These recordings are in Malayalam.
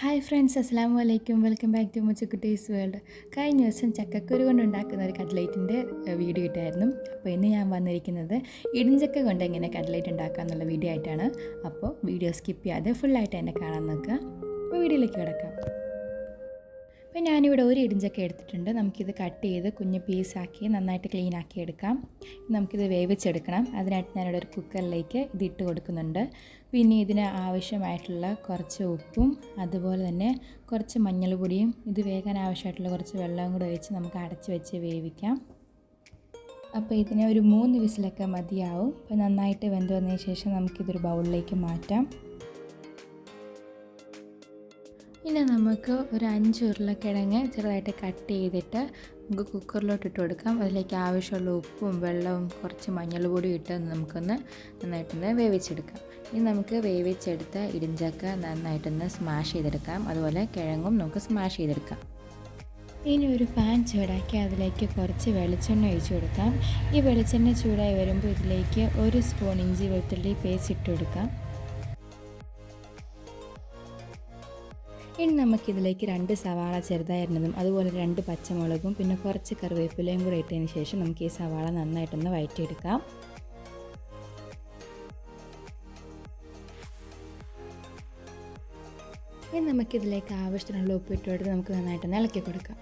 ഹായ് ഫ്രണ്ട്സ് അസ്സാം വലൈക്കും വെൽക്കം ബാക്ക് ടു മുച്ചക്കുട്ടീസ് വേൾഡ്. കഴിഞ്ഞ ദിവസം ചക്കക്കുരു കൊണ്ട് ഉണ്ടാക്കുന്ന ഒരു കട്ട്ലേറ്റിന്റെ വീഡിയോ ഇട്ടായിരുന്നു. അപ്പോൾ ഇന്ന് ഞാൻ വന്നിരിക്കുന്നത് ഇടിഞ്ചക്ക കൊണ്ട് എങ്ങനെ കട്ട്ലേറ്റ് ഉണ്ടാക്കുക എന്നുള്ള വീഡിയോ ആയിട്ടാണ്. അപ്പോൾ വീഡിയോ സ്കിപ്പ് ചെയ്യാതെ ഫുള്ളായിട്ട് എന്നെ കാണാൻ നോക്കുക. അപ്പോൾ വീഡിയോയിലേക്ക് കിടക്കാം. അപ്പോൾ ഞാനിവിടെ ഒരു ഇടിഞ്ചക്ക എടുത്തിട്ടുണ്ട്. നമുക്കിത് കട്ട് ചെയ്ത് കുഞ്ഞ് പീസാക്കി നന്നായിട്ട് ക്ലീൻ ആക്കി എടുക്കാം. നമുക്കിത് വേവിച്ചെടുക്കണം. അതിനായിട്ട് ഞാനിവിടെ ഒരു കുക്കറിലേക്ക് ഇത് ഇട്ട് കൊടുക്കുന്നുണ്ട്. പിന്നെ ഇതിന് ആവശ്യമായിട്ടുള്ള കുറച്ച് ഉപ്പും അതുപോലെ തന്നെ കുറച്ച് മഞ്ഞൾപ്പൊടിയും ഇത് വേകാൻ ആവശ്യമായിട്ടുള്ള കുറച്ച് വെള്ളവും കൂടെ ഒഴിച്ച് നമുക്ക് അടച്ച് വെച്ച് വേവിക്കാം. അപ്പോൾ ഇതിനെ ഒരു മൂന്ന് വിസിലൊക്കെ മതിയാവും. അപ്പോൾ നന്നായിട്ട് വെന്ത് വന്നതിന് ശേഷം നമുക്കിതൊരു ബൗളിലേക്ക് മാറ്റാം. ഇനി നമുക്ക് ഒരു അഞ്ച് ഉരുളക്കിഴങ്ങ് ചെറുതായിട്ട് കട്ട് ചെയ്തിട്ട് നമുക്ക് കുക്കറിലോട്ട് ഇട്ട് കൊടുക്കാം. അതിലേക്ക് ആവശ്യമുള്ള ഉപ്പും വെള്ളവും കുറച്ച് മഞ്ഞൾപ്പൊടി ഇട്ട് നമുക്കൊന്ന് നന്നായിട്ടൊന്ന് വേവിച്ചെടുക്കാം. ഇനി നമുക്ക് വേവിച്ചെടുത്ത ഇടിഞ്ചക്ക നന്നായിട്ടൊന്ന് സ്മാഷ് ചെയ്തെടുക്കാം. അതുപോലെ കിഴങ്ങും നമുക്ക് സ്മാഷ് ചെയ്തെടുക്കാം. ഇനി ഒരു പാൻ ചൂടാക്കി അതിലേക്ക് കുറച്ച് വെളിച്ചെണ്ണ ഒഴിച്ച് കൊടുക്കാം. ഈ വെളിച്ചെണ്ണ ചൂടായി വരുമ്പോൾ ഇതിലേക്ക് ഒരു സ്പൂൺ ഇഞ്ചി വെളുത്തുള്ളി പേസ്റ്റ് ഇട്ട് കൊടുക്കാം. ഇനി നമുക്കിതിലേക്ക് രണ്ട് സവാള ചെറുതായിരുന്നതും അതുപോലെ രണ്ട് പച്ചമുളകും പിന്നെ കുറച്ച് കറിവേപ്പിലയും കൂടെ ഇട്ടതിന് ശേഷം നമുക്ക് ഈ സവാള നന്നായിട്ടൊന്ന് വഴറ്റിയെടുക്കാം. ഇനി നമുക്കിതിലേക്ക് ആവശ്യത്തിനുള്ള ഉപ്പിട്ട് കൊടുത്ത് നമുക്ക് നന്നായിട്ടൊന്ന് ഇളക്കി കൊടുക്കാം.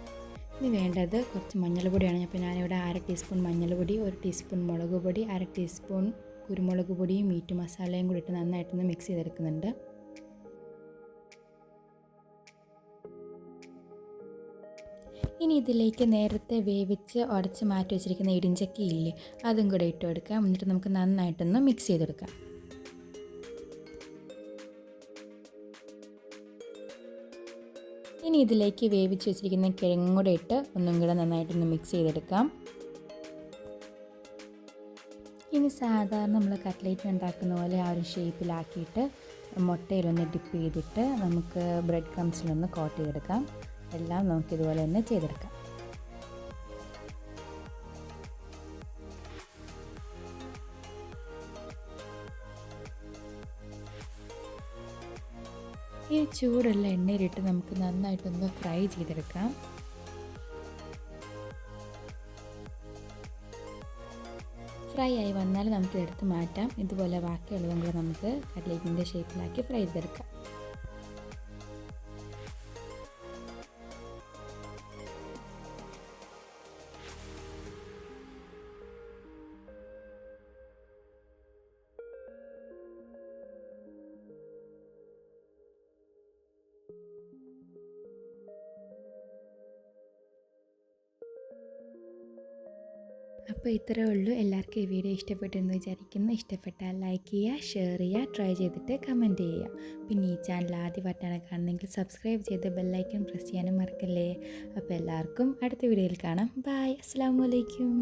ഇനി വേണ്ടത് കുറച്ച് മഞ്ഞൾപ്പൊടിയാണ്. അപ്പോൾ ഞാനിവിടെ അര ടീസ്പൂൺ മഞ്ഞൾപ്പൊടി ഒരു ടീസ്പൂൺ മുളക് പൊടി അര ടീസ്പൂൺ കുരുമുളക് പൊടിയും മീറ്റ് മസാലയും കൂടി ഇട്ട് നന്നായിട്ടൊന്ന് മിക്സ് ചെയ്തെടുക്കുന്നുണ്ട്. ഇനി ഇതിലേക്ക് നേരത്തെ വേവിച്ച് ഉടച്ച് മാറ്റി വെച്ചിരിക്കുന്ന ഇടിഞ്ചക്കി ഇല്ലേ അതും കൂടെ ഇട്ട് കൊടുക്കാം. എന്നിട്ട് നമുക്ക് നന്നായിട്ടൊന്ന് മിക്സ് ചെയ്തെടുക്കാം ഇനി ഇതിലേക്ക് വേവിച്ച് വെച്ചിരിക്കുന്ന കിഴങ്ങും കൂടെ ഇട്ട് ഒന്നും കൂടെ നന്നായിട്ടൊന്ന് മിക്സ് ചെയ്തെടുക്കാം. ഇനി സാധാരണ നമ്മൾ കട്ട്ലേറ്റ് ഉണ്ടാക്കുന്ന പോലെ ആ ഒരു ഷേപ്പിലാക്കിയിട്ട് മുട്ടയിലൊന്ന് ഡിപ്പ് ചെയ്തിട്ട് നമുക്ക് ബ്രെഡ് ക്രംസിലൊന്ന് കോട്ട് ചെയ്തെടുക്കാം. എല്ലാം നമുക്ക് ഇതുപോലെ തന്നെ ചെയ്തെടുക്കാം. ഈ ചൂടുള്ള എണ്ണയിലിട്ട് നമുക്ക് നന്നായിട്ടൊന്ന് ഫ്രൈ ചെയ്തെടുക്കാം. ഫ്രൈ ആയി വന്നാൽ നമുക്ക് എടുത്ത് മാറ്റാം. ഇതുപോലെ ബാക്കിയുള്ളതും കൂടെ നമുക്ക് കട്ലേറ്റിന്റെ ഷേപ്പിലാക്കി ഫ്രൈ ചെയ്തെടുക്കാം. അപ്പോൾ ഇത്രയേ ഉള്ളൂ. എല്ലാവർക്കും ഈ വീഡിയോ ഇഷ്ടപ്പെട്ടെന്ന് വിചാരിക്കുന്നു. ഇഷ്ടപ്പെട്ടാൽ ലൈക്ക് ചെയ്യുക ഷെയർ ചെയ്യുക ട്രൈ ചെയ്തിട്ട് കമന്റ് ചെയ്യുക. പിന്നെ ഈ ചാനൽ ആദ്യമായിട്ടാണ് കാണുന്നതെങ്കിൽ സബ്സ്ക്രൈബ് ചെയ്ത് ബെല്ലൈക്കൺ പ്രസ് ചെയ്യാനും മറക്കല്ലേ. അപ്പോൾ എല്ലാവർക്കും അടുത്ത വീഡിയോയിൽ കാണാം. ബായ് അസ്സാം വലൈക്കും